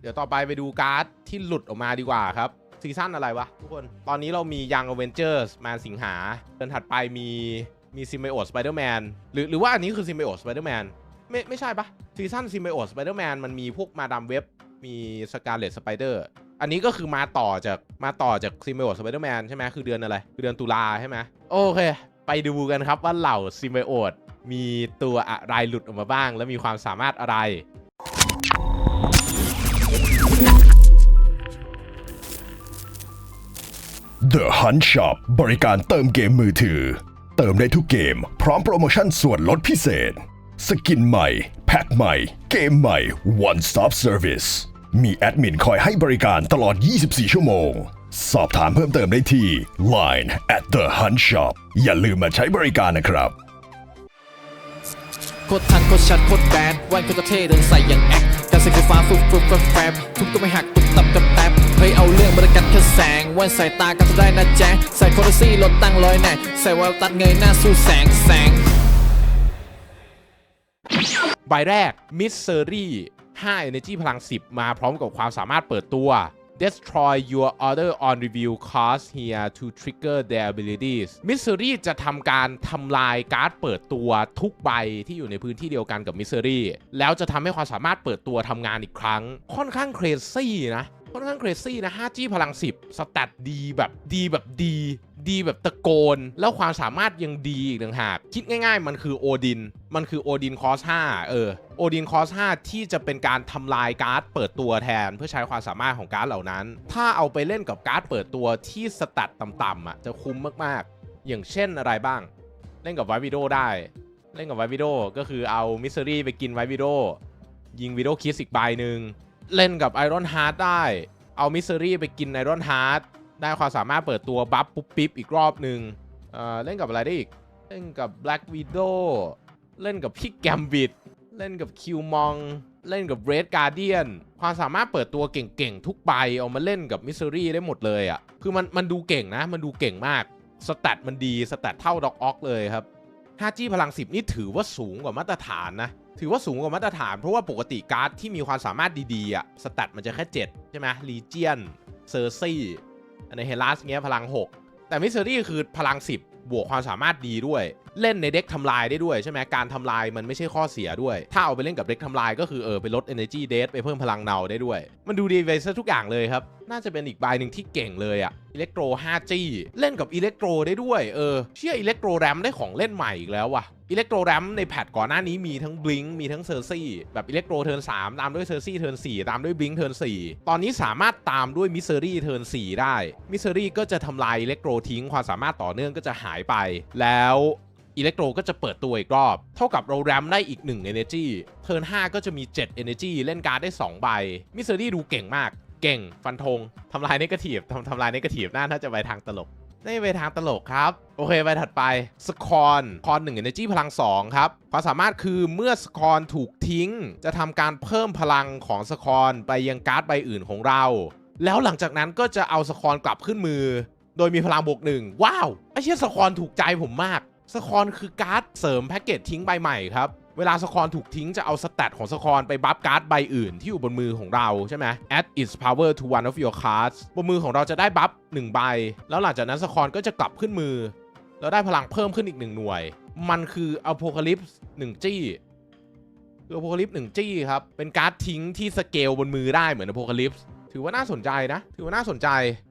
เดี๋ยวต่อไปไปดูการ์ดที่หลุดออกมาดีกว่าครับซีซั่นอะไรวะทุกคน ตอนนี้เรามียังอเวนเจอร์สมาสิงหาเดือนถัดไปมีมีซิมไบโอสไปเดอร์แมนหรือหรือว่าอันนี้คือซิมไบโอสไปเดอร์แมนไม่ไม่ใช่ปะซีซั่นซิมไบโอสไปเดอร์แมนมันมีพวกมาดามเว็บมีสกาเลตสไปเดอร์อันนี้ก็คือมาต่อจากมาต่อจากซิมไบโอสไปเดอร์แมนใช่ไหมคือเดือนอะไร คือเดือนตุลาใช่ไหมโอเค ไปดูกันครับว่าเหล่าซิมไบโอสมีตัวอะไรหลุดออกมาบ้าง และมีความสามารถอะไร The Hunt Shop บริการเติมเกมมือถือ เติมได้ทุกเกม พร้อมโปรโมชั่นส่วนลดพิเศษ สกินใหม่ แพ็คใหม่ เกมใหม่ One Stop Service มีแอดมินคอยให้บริการตลอด 24 ชั่วโมง สอบถามเพิ่มเติมได้ที่ Line at the Hunt Shop อย่าลืมมาใช้บริการนะครับ โคตรทันโคตรชัดโคตรแบนวันโคตรเท่เดินใส่อย่างแอคการใส่ไฟฟ้าฟุบฟุบแฟบแฟบทุบก็ไม่หักตุบตับกับแต เฮ้ยเอาเรื่องบริการแค่แสงแวันใส่ตากันจะได้นะแจ๊ใส่โคตรซี่ลดตั้งร้อยแน่ใส่แวาลตัดเงยหน้าสู้แสงแสงใบแรก Mystery 5 Energy พลัง 10 มาพร้อมกับความสามารถเปิดตัว Destroy your order on review cost here to trigger their abilities Mystery จะทำการทำลายการ์ดเปิดตัวทุกใบที่อยู่ในพื้นที่เดียวกันกับ Mystery แล้วจะทำให้ความสามารถเปิดตัวทำงานอีกครั้ง ค่อนข้างเครซี่นะ ค่อนข้างเครซี่นะ 5G พลัง 10 สแตทดีแบบดีแบบดี ดีแบบตะโกน แล้วความสามารถยังดีอีกต่างหาก คิดง่ายๆ มันคือโอดิน มันคือโอดินคอส5เออโอดินคอส5ที่จะเป็นการทำลายการ์ดเปิดตัวแทน เพื่อใช้ความสามารถของการ์ดเหล่านั้น ถ้าเอาไปเล่นกับการ์ดเปิดตัวที่สแตทต่ำๆอะจะคุ้มมากๆ อย่างเช่นอะไรบ้าง เล่นกับไววิโดได้ เล่นกับไววิโดก็คือเอามิสซิรี่ไปกินไววิโดยิงวิโดคิสอีกใบหนึ่ง เล่นกับไอรอนฮาร์ดได้ เอามิสซิรี่ไปกินไอรอนฮาร์ดได้ความสามารถเปิดตัวบัฟปุ๊บปิ๊บอีกรอบหนึ่งเอ่อเล่นกับอะไรได้อีก เล่นกับ Black Widow เล่นกับพี่แกมบิดเล่นกับคิวมอง เล่นกับ Red Guardian ความสามารถเปิดตัวเก่งๆ ทุกใบเอามาเล่นกับมิสซิรี่ได้หมดเลยอะ่ะ คือมันมันดูเก่งนะ มันดูเก่งมากสแตทมันดีสแตทเท่าด็อกออกเลยครับ 5G พลัง 10 นี่ถือว่าสูงกว่ามาตรฐานนะ ถือว่าสูงกว่ามาตรฐาน เพราะว่าปกติการ์ดที่มีความสามารถดีๆอะสแตทมันจะแค่ 7 ใช่ไหมลีเจียนเซอร์ซี่อันในเฮลัสเงี้ยพลัง 6 แต่มิสเซอรี่คือพลัง 10 บวกความสามารถดีด้วย เล่นในเด็กทำลายได้ด้วยใช่ไหมการทำลายมันไม่ใช่ข้อเสียด้วย ถ้าเอาไปเล่นกับเด็กทำลายก็คือเออไปลด energy d e a ไปเพิ่มพลังเนาได้ด้วย มันดูดีไปซะทุกอย่างเลยครับ น่าจะเป็นอีกใบหนึ่งที่เก่งเลยอะอิเล็กโทร 5G เล่นกับอิเล็กโทรได้ด้วยเออเชื่ออิเล็กโทรแรมได้ของเล่นใหม่อีกแล้วว่ะอิเล็กโทรแรมในแพทก่อนหน้านี้มีทั้งบลิงมีทั้งเซอร์ซี่แบบอิเล็กโทรเทิร์น3ตามด้วยเซอร์ซี่เทิร์น4ตามด้วยบลิงเทิร์น4ตอนนี้สามารถตามด้วยมิสเซอรี่เทิร์น4ได้มิสเซอรี่ก็จะทำลายอิเล็กโทรทิ้งความสามารถต่อเนื่องก็จะหายไป แล้ว อิเล็กโทรก็จะเปิดตัวอีกรอบ เท่ากับเราแรมได้อีก 1 Energy เทิร์น5ก็จะมี 7 Energy เล่นการ์ดได้ 2 ใบ มิสเซอรี่ดูเก่งมาก เก่ง ฟันธงทำลายเนกาทีฟทำทำลายเนกาทีฟน่าจะไปทางตลกได้ไปทางตลกครับ โอเค ไปถัดไปสคอนคอน1 Energy พลัง 2 ครับ ความสามารถคือเมื่อสคอนถูกทิ้ง จะทำการเพิ่มพลังของสคอนไปยังการ์ดใบอื่นของเรา แล้วหลังจากนั้นก็จะเอาสคอนกลับขึ้นมือ โดยมีพลังบวกหนึ่งว้าวไอเชี่ยสคอนถูกใจผมมาก สคอนคือการ์ดเสริมแพ็กเกจทิ้งใบใหม่ครับ เวลาสคอนถูกทิ้งจะเอาสแตทของสคอนไปบัฟการ์ดใบอื่นที่อยู่บนมือของเราใช่ไหม add its power to one of your cards บนมือของเราจะได้บัฟ1ใบ แล้วหลังจากนั้นสคอนก็จะกลับขึ้นมือ แล้วได้พลังเพิ่มขึ้นอีก1หน่วย มันคือ Apocalypse 1จี้คือ Apocalypse 1จี้ครับเป็นการ์ดทิ้งที่สเกลบนมือได้เหมือน Apocalypse ถือว่าน่าสนใจนะ ถือว่าน่าสนใจ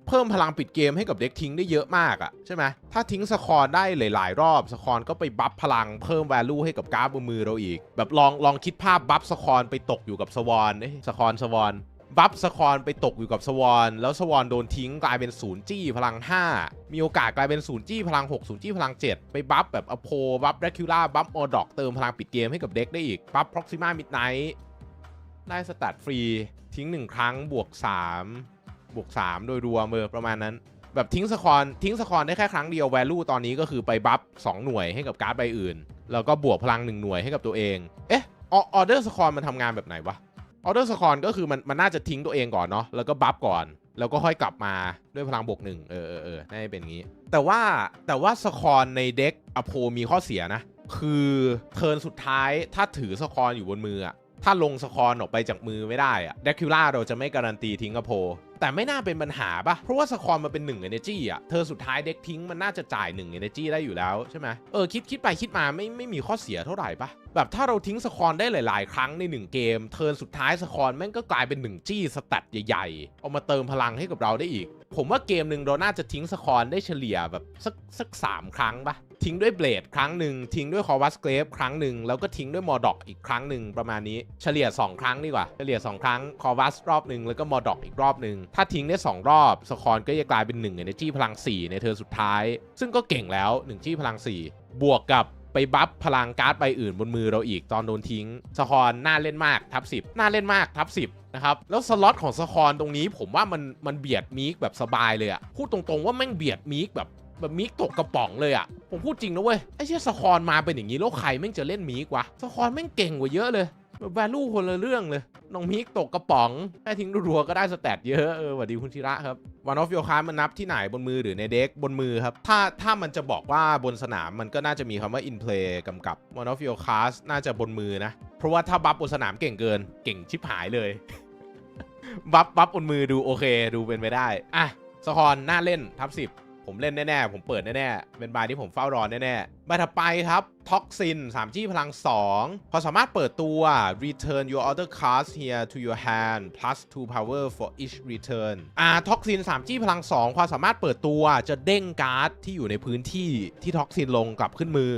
เพิ่มพลังปิดเกมให้กับเด็กทิ้งได้เยอะมากอะใช่ไหมถ้าทิ้งสคอนได้หลาย ๆ รอบสคอนก็ไปบัฟพลังเพิ่ม value ให้กับการ์ดบนมือเราอีก แบบลองลองคิดภาพบัฟสคอนไปตกอยู่กับสวอนเอ้ยสคอนสวอนบัฟสคอนไปตกอยู่กับสวอนแล้วสวอนโดนทิ้งกลายเป็นศูนย์จี้พลัง 5 มีโอกาสกลายเป็นศูนย์จี้พลัง6ศูนย์จี้พลัง 7 ไปบัฟแบบอโพบัฟแรคิล่าบัฟออดอกเติมพลังปิดเกมให้กับเด็กได้อีก บัฟ Proxima Midnight ไได้สแตทฟรีทิ้ง1ครั้งบวก3บวก3โดยรวมเออประมาณนั้น แบบทิ้งสคอนทิ้งสคอนได้แค่ครั้งเดียว value ตอนนี้ก็คือไปบัฟ2หน่วยให้กับการ์ดใบอื่น แล้วก็บวกพลัง1หน่วยให้กับตัวเอง เอ๊ะออเดอร์สคอนมันทำงานแบบไหนวะออเดอร์สคอนก็คือมันมันน่าจะทิ้งตัวเองก่อนเนาะแล้วก็บัฟก่อนแล้วก็ค่อยกลับมาด้วยพลังบวกหนึ่งเออเออเออน่าจะเป็นงี้ แต่ว่าแต่ว่าสคอนในเด็กอโพมีข้อเสียนะ คือเทิร์นสุดท้ายถ้าถือสคอนอยู่บนมืออะ ถ้าลงสคอนออกไปจากมือไม่ได้อะเดคิล่าเราจะไม่การันตีทิ้งกระโพแต่ไม่น่าเป็นปัญหาปะเพราะว่าสคอนมันเป็น1 Energy อะ เธอสุดท้ายเด็กทิ้งมันน่าจะจ่าย1 Energy ได้อยู่แล้วใช่ไหมเออคิดคิดไปคิดมาไม่ไม่มีข้อเสียเท่าไหร่ปะ แบบถ้าเราทิ้งสคอนได้หลาย ๆ ครั้งใน 1 เกม เทิร์นสุดท้ายสคอนแม่งก็กลายเป็น 1 จี้สแตทใหญ่ๆ เอามาเติมพลังให้กับเราได้อีก ผมว่าเกมหนึ่งเราน่าจะทิ้งสคอนได้เฉลี่ยแบบสักสักสามครั้งปะทิ้งด้วยเบลดครั้งหนึ่งทิ้งด้วยคอวัสเกรฟครั้งหนึ่งแล้วก็ทิ้งด้วยมอดอกอีกครั้งหนึ่งประมาณนี้เฉลี่ย 2 ครั้งดีกว่าเฉลี่ย 2 ครั้งคอวัสรอบหนึ่งแล้วก็มอดอกอีกรอบหนึ่งถ้าทิ้งได้ 2 รอบสคอนก็จะกลายเป็น1 Energy พลัง 4 ในเทิร์นสุดท้าย ซึ่งก็เก่งแล้ว1ที่พลัง 4 บวกกับ ไปบัฟพลังการ์ดใบอื่นบนมือเราอีกตอนโดนทิ้งสคอนน่าเล่นมากทับ10น่าเล่นมากทับ10นะครับแล้วสล็อตของสคอนตรงนี้ผมว่ามันมันเบียดมีกแบบสบายเลยอะพูดตรงๆว่าแม่งเบียดมีกแบบแบบมีกตกกระป๋องเลยอะผมพูดจริงนะเว้ย ไอ้เชี่ยสคอนมาเป็นอย่างนี้ แล้วใครแม่งจะเล่นมีกวะ สคอนแม่งเก่งกว่าเยอะเลย แวลูคนละเรื่องเลย น้องมิกตกกระป๋องแค่ทิ้งรัวๆก็ได้สแตทเยอะ เออสวัสดีคุณชิระครับวันออฟโยคามันนับที่ไหนบนมือหรือในเด็กบนมือครับ ถ้าถ้ามันจะบอกว่าบนสนามมันก็น่าจะมีคำว่า in play กำกับวันออฟโยคาสน่าจะบนมือนะ เพราะว่าถ้าบัฟบนสนามเก่งเกิน เก่งชิบหายเลย บัฟบัฟบนมือดูโอเค ดูเป็นไปได้ อะสคอนน่าเล่นทับสิบ ผมเล่นแน่ๆ ผมเปิดแน่ๆ เป็นบายที่ผมเฝ้ารอแน่ๆใบถัดไปครับท็อกซิน3จี้พลัง 2 พอสามารถเปิดตัว return your other cards here to your hand plus 2 power for each return อ่าท็อกซิน3จี้พลัง 2 ความสามารถเปิดตัวจะเด้งการ์ดที่อยู่ในพื้นที่ที่ท็อกซินลงกลับขึ้นมือ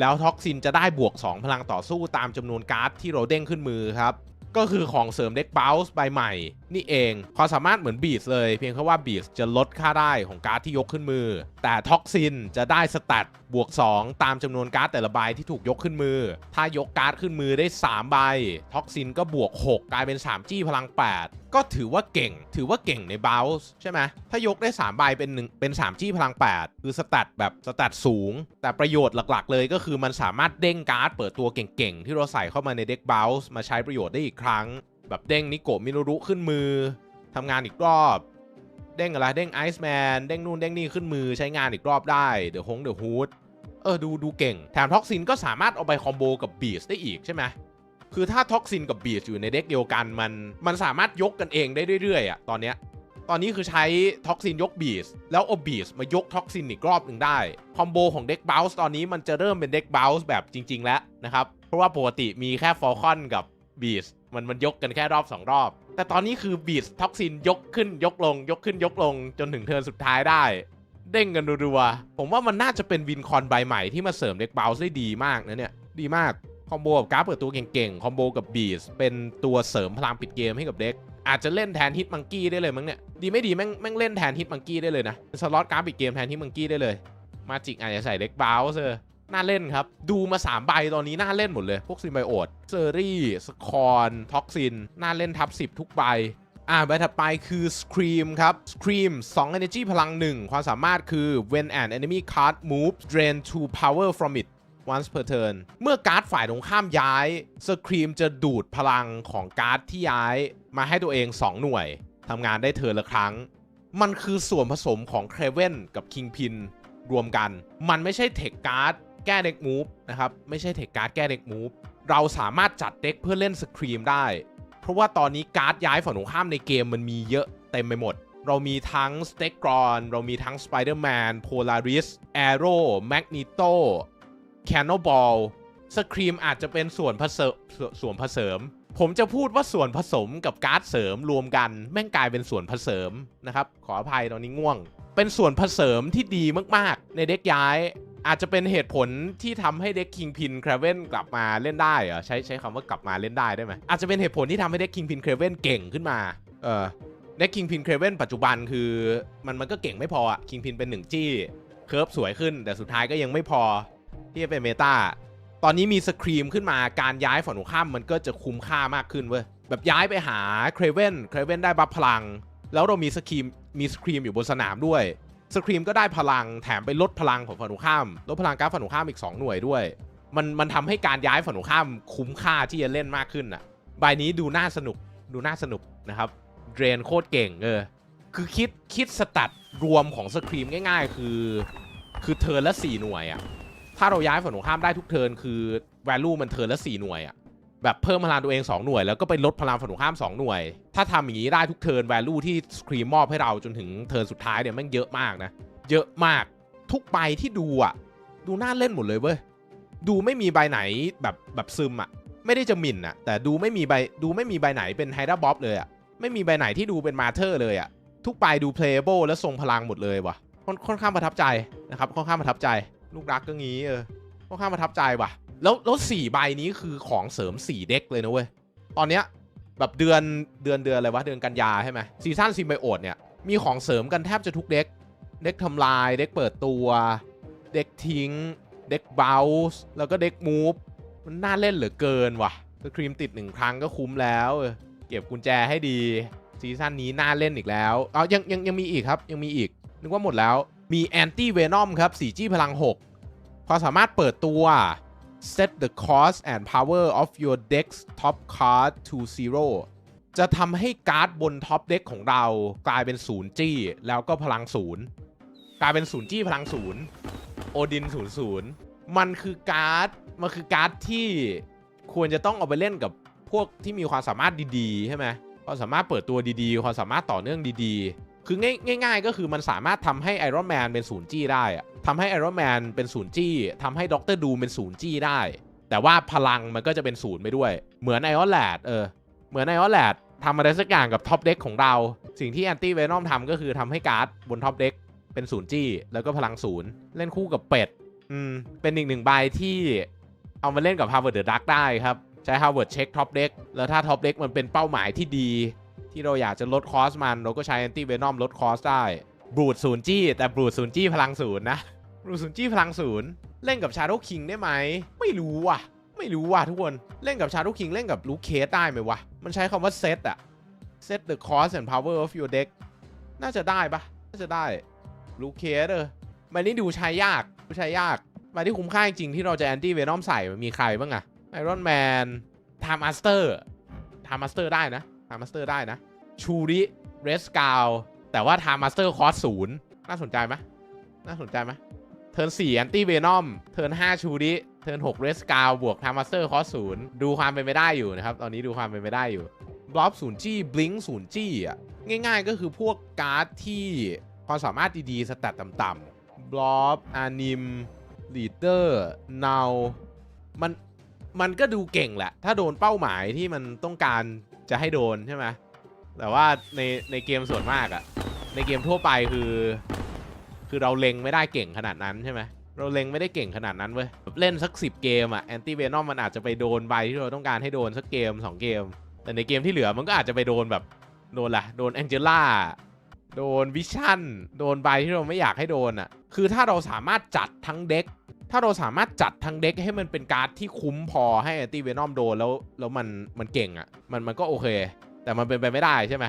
แล้วท็อกซินจะได้บวก 2 พลังต่อสู้ตามจำนวนการ์ดที่เราเด้งขึ้นมือครับ ก็คือของเสริมเด็กบ o ลส์ใบใหม่ นี่เองความสามารถเหมือนบีสเลย เพียงแค่ว่าบีสจะลดค่าได้ของการ์ดที่ยกขึ้นมือ แต่ท็อกซินจะได้สแตทบวก 2 ตามจำนวนการ์ดแต่ละใบที่ถูกยกขึ้นมือ ถ้ายกการ์ดขึ้นมือได้ 3 ใบท็อกซินก็บวก 6 กลายเป็น 3 จี้พลัง 8 ก็ถือว่าเก่ง ถือว่าเก่งในบ o ลส์ใช่ไหมถ้ายกได้ 3 ใบเป็นหนึ่งเป็น 3 จี้พลัง 8 คือสแตทแบบสแตทสูง แต่ประโยชน์หลักๆ เลยก็คือมันสามารถเด้งการ์ดเปิดตัวเก่งๆ ที่เราใส่เข้ามาในเด็กบ o ลส์มาใช้ประโยชน์ได้อีกครั้ง แบบเด้งนิโกะมิโนรุขึ้นมือทำงานอีกรอบ เด้งอะไรเด้งไอซ์แมนเด้งนู่นเด้งนี่ขึ้นมือใช้งานอีกรอบได้เดี๋ยวฮงเดี๋ยวฮูดเออดูดูเก่ง แถมท็อกซินก็สามารถเอาไปคอมโบกับบีสได้อีกใช่ไหมคือถ้าท็อกซินกับบีสอยู่ในเด็กเดียวกันมันมันสามารถยกกันเองได้เรื่อยๆอะตอนเนี้ยตอนนี้คือใช้ท็อกซินยกบีสแล้วเอาบีสมายกท็อกซินอีกรอบหนึ่งได้ คอมโบของเด็กบ o ลส์ตอนนี้มันจะเริ่มเป็นเด็กบ o ลส์แบบจริง ๆ แล้วนะครับ เพราะว่าปกติมีแค่ฟอลคอนกับ บีสมันมันยกกันแค่รอบ 2 รอบ แต่ตอนนี้คือบีสท็อกซินยกขึ้นยกลง ยกขึ้นยกลง จนถึงเทิร์นสุดท้ายได้ เด้งกันรัวๆผมว่ามันน่าจะเป็นวินคอนใบใหม่ที่มาเสริมเด็กบลส์ได้ดีมากนะเนี่ยดีมากคอมโบกับการ์ดเปิดตัวเก่งๆ คอมโบกับบีสเป็นตัวเสริมพลังปิดเกมให้กับเด็ก อาจจะเล่นแทนฮิตมังกี้ได้เลยมั้งเนี่ย ดีไม่ดีแม่งแม่งเล่นแทนฮิตมังกี้ได้เลยนะ สล็อตการ์ดปิดเกมแทนฮิตมังกี้ได้เลย มาจิกอาจจะใส่เด็กบ o ลส์เออ น่าเล่นครับ ดูมา 3 ใบตอนนี้น่าเล่นหมดเลย พวกซิมไบโอดเซอรี่สคอนท็อกซิน น่าเล่นทับ 10 ทุกใบอ่าใบถัดไปคือ Scream ครับ Scream 2 Energy พลัง 1 ความสามารถคือ when an enemy card moves drain 2 power from it once per turn เมื่อการ์ดฝ่ายตรงข้ามย้าย Scream จะดูดพลังของการ์ดที่ย้ายมาให้ตัวเอง 2 หน่วยทำงานได้เทิร์นละครั้ง มันคือส่วนผสมของ c r a v e n กับ Kingpin รวมกัน มันไม่ใช่เทคการ์ด แก้เด็กมูฟนะครับ ไม่ใช่เทคการ์ดแก้เด็กมูฟเราสามารถจัดเด็กเพื่อเล่นสครีมได้ เพราะว่าตอนนี้การ์ดย้ายฝั่งตรงข้ามในเกมมันมีเยอะเต็มไปหมด เรามีทั้งสเต็กกรอนเรามีทั้ง Spider-Man Polaris Arrow Magneto Cannonball สครีมอาจจะเป็นส่วนผสมส่วนผสม ผมจะพูดว่าส่วนผสมกับการ์ดเสริมรวมกันแม่งกลายเป็นส่วนผสมนะครับ ขออภัยตอนนี้ง่วง เป็นส่วนผสมที่ดีมากๆ ในเด็กย้าย อาจจะเป็นเหตุผลที่ทำให้เด็กคิงพินคราเวนกลับมาเล่นได้เหรอใช้ใช้คำว่ากลับมาเล่นได้ได้ไหมอาจจะเป็นเหตุผลที่ทำให้เด็กคิงพินคราเวนเก่งขึ้นมาเออเด็กคิงพินคราเวนปัจจุบันคือมันมันก็เก่งไม่พออะคิงพินเป็นหนึ่งจี้เคิร์ฟสวยขึ้น แต่สุดท้ายก็ยังไม่พอที่จะเป็นเมตาตอนนี้มีสครีมขึ้นมาการย้ายฝั่งตรงข้ามมันก็จะคุ้มค่ามากขึ้นเว้ยแบบย้ายไปหาเครเวนเครเวนได้บัฟพลัง แล้วเรามีสครีมมีสครีมอยู่บนสนามด้วย สครีมก็ได้พลังแถมไปลดพลังของฝั่งตรงข้าม ลดพลังการฝั่งตรงข้ามอีก 2 หน่วยด้วย มันมันทำให้การย้ายฝั่งตรงข้ามคุ้มค่าที่จะเล่นมากขึ้นอะใบนี้ดูน่าสนุกดูน่าสนุกนะครับเดรนโคตรเก่งเออคือคิดคิดสตัดรวมของสครีมง่าย ๆ คือ คือเทิร์นละ 4 หน่วยอะถ้าเราย้ายฝั่งตรงข้ามได้ทุกเทิร์นคือ value มันเทิร์นละ 4 หน่วยอะ แบบเพิ่มพลังตัวเอง2หน่วย แล้วก็ไปลดพลังฝั่งตรงข้าม2หน่วย ถ้าทำอย่างนี้ได้ทุกเทิร์น value ที่สครีมมอบให้เราจนถึงเทิร์นสุดท้ายเนี่ยม่งเยอะมากนะ เยอะมากทุกใบที่ดูอะ ดูน่าเล่นหมดเลยเว้ยดูไม่มีใบไหนแบบแบบซึมอะ ไม่ได้จะหมิ่นอะ แต่ดูไม่มีใบดูไม่มีใบไหนเป็นไฮด้าบ๊อบเลยอะไม่มีใบไหนที่ดูเป็นมาเธอร์เลยอะทุกใบดู playable และทรงพลังหมดเลยว่ะค่อนค่อนข้างประทับใจนะครับค่อนข้างประทับใจ ลูกรักก็งี้เออค่อนข้างประทับใจว่ะ แล้วแล้วสี่ใบนี้คือของเสริมสี่เด็กเลยนะเว้ย ตอนเนี้ยแบบเดือนเดือนเดือนอะไรวะเดือนกันยาใช่ไหมซีซั่นซิมไบโอดเนี่ยมีของเสริมกันแทบจะทุกเด็ก เด็กทำลาย เด็กเปิดตัว เด็กทิ้ง เด็กเบลส์แล้วก็เด็กมูฟมันน่าเล่นเหลือเกินว่ะสครีมติดหนึ่งครั้งก็คุ้มแล้วเออเก็บกุญแจให้ดีซีซั่นนี้น่าเล่นอีกแล้วเอายังยังยังมีอีกครับยังมีอีก นึกว่าหมดแล้วมีแอนตี้เวนอมครับ 4 g พลัง 6 พอสามารถเปิดตัว set the cost and power of your deck's top card to zero จะทำให้การ์ดบนท็อปเด็กของเรากลายเป็น0จี้ แล้วก็พลังศูนย์กลายเป็น0จี้พลังศูนย์โอดิน0 0มันคือการ์ดมันคือการ์ดที่ควรจะต้องเอาไปเล่นกับพวกที่มีความสามารถดีๆใช่ไหมความสามารถเปิดตัวดีๆ ความสามารถต่อเนื่องดีๆ คือง่ายง่ายๆก็คือมันสามารถทำให้ไอรอนแมนเป็นศูนย์จี้ได้อะ ทำให้ไอรอนแมนเป็นศูนย์จี้ทำให้ด็อกเตอร์ดูเป็นศูนย์จี้ได้ แต่ว่าพลังมันก็จะเป็นศูนย์ไปด้วย เหมือนไอออนแลดเออ เหมือนไอออนแลดทำอะไรสักอย่างกับท็อปเด็กของเรา สิ่งที่แอนตี้เวนอมทำก็คือทำให้การ์ดบนท็อปเด็กเป็นศูนย์จี้ แล้วก็พลังศูนย์เล่นคู่กับเป็ด อืม เป็นอีกหนึ่งใบที่เอามาเล่นกับ Harvard the Duck ได้ครับ ใช้ Harvard เช็คท็อปเด็กแล้วถ้าท็อปเด็กมันเป็นเป้าหมายที่ดี ที่เราอยากจะลดคอสมัน เราก็ใช้แอนตี้เวนอมลดคอสได้ บรูดศูนย์จี้ แต่บรูดศูนย์จี้พลังศูนย์นะบรูดศูนย์จี้พลังศูนย์เล่นกับ Shadow King ได้ไหม ไม่รู้ว่ะ ไม่รู้ว่ะทุกคนเล่นกับ Shadow King เล่นกับลูเคสได้ไหมวะ มันใช้คำว่า set อะ set the cost and power of your deck น่าจะได้ปะน่าจะได้ลูเคสเออมันนี่ดูใช้ยากดูใช้ยากมาที่คุ้มค่าจริงที่เราจะแอนตี้เวนอมใส่มันมีใครบ้างอะไอรอนแมนไทม์มาสเตอร์ไทม์มาสเตอร์ได้นะไทม์มาสเตอร์ได้นะชูริเรสกาว แต่ว่าไทม์มาสเตอร์คอสศูนย์น่าสนใจไหมน่าสนใจไหมเทิร์น4แอนตี้เวนอมเทิร์น5ชูริเทิร์น6เรสกาวบวกไทม์มาสเตอร์คอสศูนย์ดูความเป็นไปได้อยู่นะครับ ตอนนี้ดูความเป็นไปได้อยู่บล็อบศูนย์จี้บลิงศูนย์จี้อะง่ายๆ ก็คือพวกการ์ดที่ความสามารถดีๆสแตตต่ำๆบล็อบอานิมลีดเดอร์นาวมันมันก็ดูเก่งแหละ ถ้าโดนเป้าหมายที่มันต้องการจะให้โดนใช่ไหมแต่ว่าในในเกมส่วนมากอะ ในเกมทั่วไปคือ คือเราเล็งไม่ได้เก่งขนาดนั้นใช่ไหมเราเล็งไม่ได้เก่งขนาดนั้นเว้ยเล่นสัก 10 เกมอะแอนตี้เวนอมมันอาจจะไปโดนใบที่เราต้องการให้โดนสักเกม 2 เกม แต่ในเกมที่เหลือมันก็อาจจะไปโดนแบบโดนละโดนแองเจล่าโดนวิชั่นโดนใบที่เราไม่อยากให้โดนอะคือถ้าเราสามารถจัดทั้งเด็กถ้าเราสามารถจัดทั้งเด็กให้มันเป็นการ์ดที่คุ้มพอให้แอนตี้เวนอมโดนแล้วแล้วมันมันเก่งอะมันมันก็โอเค แต่มันเป็นไปไม่ได้ใช่ไหม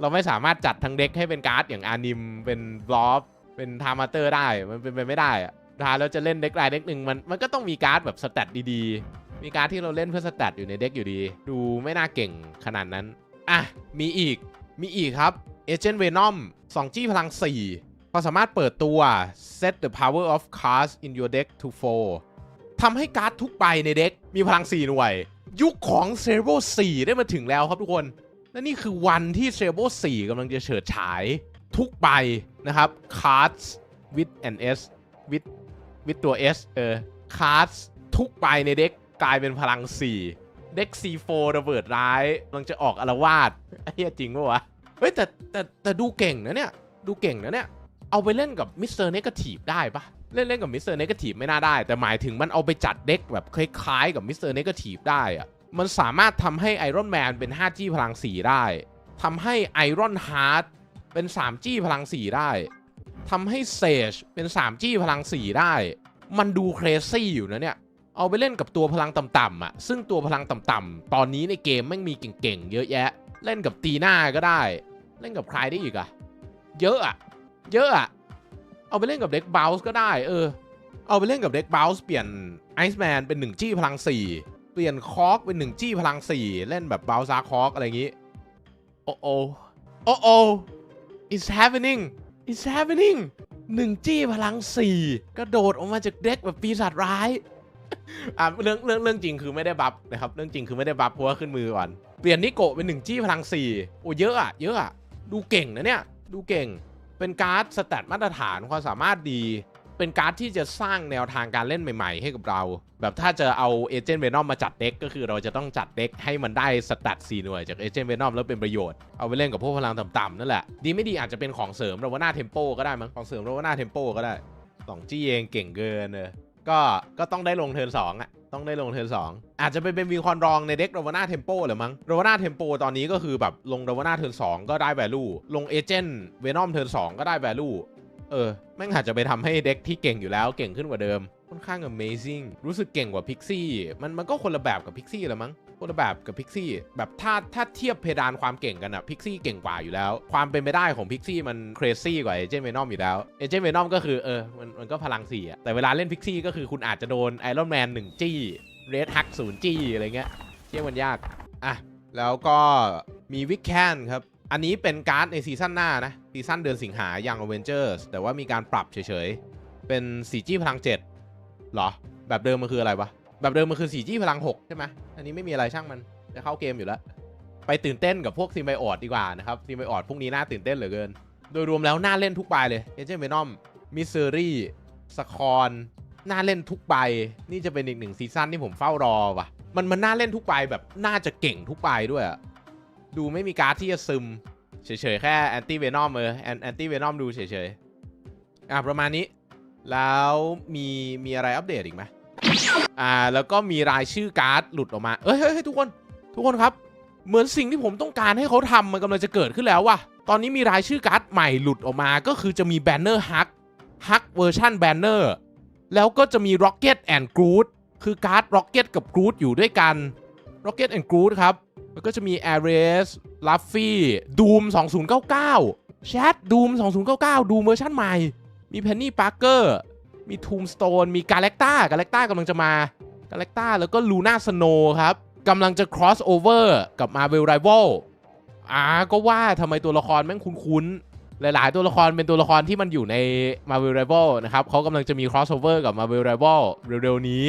เราไม่สามารถจัดทั้งเด็กให้เป็นการ์ดอย่างอานิม เป็นบล็อบเป็นทามาเตอร์ได้ มันเป็นไปไม่ได้อะถ้าเราจะเล่นเด็กรายเด็กหนึ่งมันมันก็ต้องมีการ์ดแบบสแตทดีๆ มีการ์ดที่เราเล่นเพื่อสแตทอยู่ในเด็กอยู่ดี ดูไม่น่าเก่งขนาดนั้น อะ มีอีก มีอีกครับเอเจนต์เวนอม2จี้พลัง4ความสามารถเปิดตัว set the power of cards in your deck to 4ทำให้การ์ดทุกใบในเด็กมีพลัง 4 หน่วย ยุคของเซเ r โ4ได้มาถึงแล้วครับทุกคน และนี่คือวันที่เซเ r โ4กำลังจะเฉิดฉายทุกใบนะครับ cards with an s with with ตัว s เออ cards ทุกใบในเด็กกลายเป็นพลัง 4 เด็ก C4 ระเบิดร้ายกำลังจะออกอารวาสไอ้เหี้ยจริงปะวะ เฮ้ย แต่แต่แต่ดูเก่งนะเนี่ย ดูเก่งนะเนี่ย เอาไปเล่นกับมิสเตอร์เนกาทีฟได้ปะเล่นเล่นกับมิสเตอร์เนกาทีฟไม่น่าได้ แต่หมายถึงมันเอาไปจัดเด็กแบบคล้ายๆกับมิสเตอร์เนกาทีฟได้อะ มันสามารถทำให้ไอรอนแมนเป็น 5G พลัง 4 ได้ทำให้ไอรอนฮาร์ดเป็น 3G พลัง 4 ได้ทำให้เซจเป็น 3G พลัง 4 ได้ มันดูเครซี่อยู่นะเนี่ย เอาไปเล่นกับตัวพลังต่ำๆอะ ซึ่งตัวพลังต่ำๆตอนนี้ในเกมแม่งมีเก่งๆ เยอะแยะ เล่นกับตีหน้าก็ได้ เล่นกับใครได้อีกอะเยอะอะเยอะอะเอาไปเล่นกับเด็กบ o ลส์ก็ได้ เออ เอาไปเล่นกับเด็กบ o ลส์เปลี่ยนไอซ์แมนเป็น1จี้พลัง 4 เปลี่ยนคอกเป็น1จี้พลัง4เล่นแบบบ o ลซาคอกอะไรอย่างงี้ โอ้โอโอ้โอ it's happening it's happening 1จี้พลัง4กระโดดออกมาจากเด็กแบบปีศาจร้าย อะเรื่องเรื่องเรื่องจริงคือไม่ได้บัฟนะครับ เรื่องจริงคือไม่ได้บัฟเพราะว่าขึ้นมือก่อน เปลี่ยนนิโกะเป็นหนึ่งจี้พลังสี่โอ้เยอะอะเยอะอะดูเก่งนะเนี่ย ดูเก่ง เป็นการ์ดสแตทมาตรฐานความสามารถดี เป็นการ์ดที่จะสร้างแนวทางการเล่นใหม่ ๆ ให้กับเรา แบบถ้าจะเอาเอเจนต์เวนอมมาจัดเด็กก็คือเราจะต้องจัดเด็กให้มันได้สแตท4หน่วยจากเอเจนต์เวนอมแล้วเป็นประโยชน์ เอาไปเล่นกับพวกพลังต่ำๆนั่นแหละ ดีไม่ดีอาจจะเป็นของเสริมเราว่าหน้าเทมโปก็ได้มั้งของเสริมเราว่าหน้าเทมโปก็ได้สองจี้เองเก่งเกินเนอก็ก็ต้องได้ลงเทิร์นสองอะต้องได้ลงเทิร์นสองอาจจะไปเป็นวีคอนรองในเด็กโรวาน่าเทมโปหรือมั้งโรวาน่าเทมโปตอนนี้ก็คือแบบลงโรวาน่าเทิร์นสองก็ได้แวลูลงเอเจนต์เวนอมเทิร์นสองก็ได้แวลู เออ แม่งอาจจะไปทำให้เด็กที่เก่งอยู่แล้วเก่งขึ้นกว่าเดิม ค่อนข้าง Amazing รู้สึกเก่งกว่าพิกซี่มันมันก็คนละแบบกับพิกซี่ละมั้งคนละแบบกับพิกซี่แบบถ้าถ้าเทียบเพดานความเก่งกันอะพิกซี่เก่งกว่าอยู่แล้ว ความเป็นไปได้ของพิกซี่มันเครซี่กว่าเอเจนต์เวนอมอยู่แล้วเอเจนต์เวนอมก็คือเออมันมันก็พลังสี่อะแต่เวลาเล่นพิกซี่ก็คือคุณอาจจะโดนไอรอนแมนหนึ่งจี้เรดฮักศูนย์จี้อะไรเงี้ยเทียบมันยากอะแล้วก็มีวิกแคนครับอันนี้เป็นการ์ดในซีซั่นหน้านะ ซีซั่นเดือนสิงหาอยังอเวนเจอร์สแต่ว่ามีการปรับเฉยๆ เป็นสีจี้พลัง 7 หรอ แบบเดิมมันคืออะไรวะ แบบเดิมมันคือสีจี้พลัง 6 ใช่ไหมอันนี้ไม่มีอะไรช่างมัน จะเข้าเกมอยู่แล้ว ไปตื่นเต้นกับพวกซีมไบออดดีกว่านะครับซีมไบออดพวกนี้น่าตื่นเต้นเหลือเกิน โดยรวมแล้วน่าเล่นทุกใบเลยเอเจนต์เวนอมมิสซิรี่สคอนน่าเล่นทุกใบ นี่จะเป็นอีกหนึ่งซีซั่นที่ผมเฝ้ารอว่ะ มันมันน่าเล่นทุกใบแบบน่าจะเก่งทุกใบด้วย ดูไม่มีการ์ดที่จะซึม เฉยๆ แค่แอนตี้เวนอมเออแอนตี้เวนอมดูเฉยๆ อะ ประมาณนี้ แล้วมีมีอะไรอัปเดตอีกไหมอ่า แล้วก็มีรายชื่อการ์ดหลุดออกมา เอ้ยเฮ้ยเฮ้ยทุกคน ทุกคนครับ เหมือนสิ่งที่ผมต้องการให้เขาทำมันกำลังจะเกิดขึ้นแล้วว่ะ ตอนนี้มีรายชื่อการ์ดใหม่หลุดออกมา ก็คือจะมีแบนเนอร์ฮักฮักเวอร์ชันแบนเนอร์แล้วก็จะมี Rocket and Groot คือการ์ด Rocket กับ Groot อยู่ด้วยกัน Rocket and Groot ครับ แล้วก็จะมี a r e s Luffy Doom 2099 Chat Doom 2099 Doom เวอร์ชันใหม่ มี Penny Parker มี Tombstone มี Galacta Galacta กำลังจะมา Galacta แล้วก็ Luna Snow ครับกำลังจะ cross over กับ Marvel Rival อ่าก็ว่าทำไมตัวละครแม่งคุ้นๆ หลายๆ ตัวละครเป็นตัวละครที่มันอยู่ใน Marvel Rival นะครับเขากำลังจะมี crossover กับ Marvel Rival เร็วๆ นี้